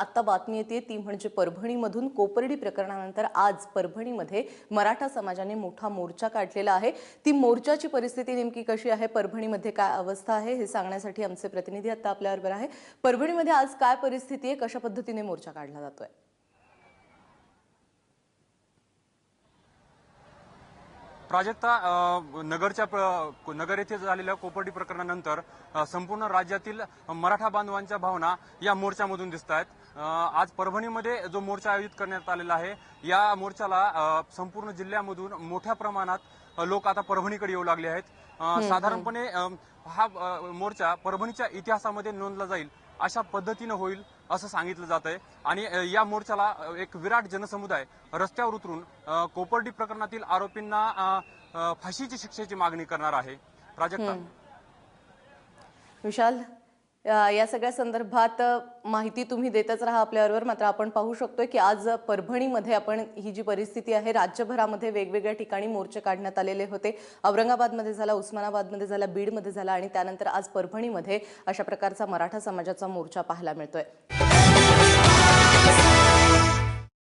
आत्ता बातमी येते ती म्हणजे परभणीमधून कोपर्डी प्रकरणानंतर आज परभणीमध्ये मराठा समाजाने मोठा मोर्चा काढलेला आहे. ती मोर्चाची परिस्थिती नेमकी कशी आहे? परभणीमध्ये काय अवस्था आहे? हे सांगण्यासाठी आमचे प्रतिनिधी आत्ता आपल्याबरोबर आहे परभणीमध्ये आज काय परिस्थिती आहे? कशा पद्धतीने मोर्चा काढला जातोय? प्राजक्ता नगरच्या नगर येथे झालेल्या कोपर्डी प्रकरणानंतर संपूर्ण राज्यातील मराठा बांधवांच्या भावना या मोर्चामधून दिसत आहेत आज परभणीमध्ये जो मोर्चा आयोजित करण्यात आलेला आहे या मोर्चाला संपूर्ण जिल्ह्यामधून मोठ्या प्रमाणात लोक आता परभणीकडे येऊ लागले आहेत. साधारणपणे हा मोर्चा परभणीच्या इतिहासामध्ये नोंदला जाईल अशा पद्धतीनं होईल असं सांगितलं जात आहे आणि या मोर्चाला एक विराट जनसमुदाय रस्त्यावर उतरून कोपर्डी प्रकरणातील आरोपींना फाशीची शिक्षेची मागणी करणार आहे. प्राजक्ता. विशाल? या सगळ्या संदर्भात माहिती तुम्ही देतच राहा आपल्याबरोबर. मात्र आपण पाहू शकतोय की आज परभणीमध्ये आपण ही जी परिस्थिती आहे राज्यभरामध्ये वेगवेगळ्या ठिकाणी मोर्चे काढण्यात आलेले होते. औरंगाबादमध्ये झाला उस्मानाबादमध्ये झाला बीडमध्ये झाला आणि त्यानंतर आज परभणीमध्ये अशा प्रकारचा मराठा समाजाचा मोर्चा पाहायला मिळतोय.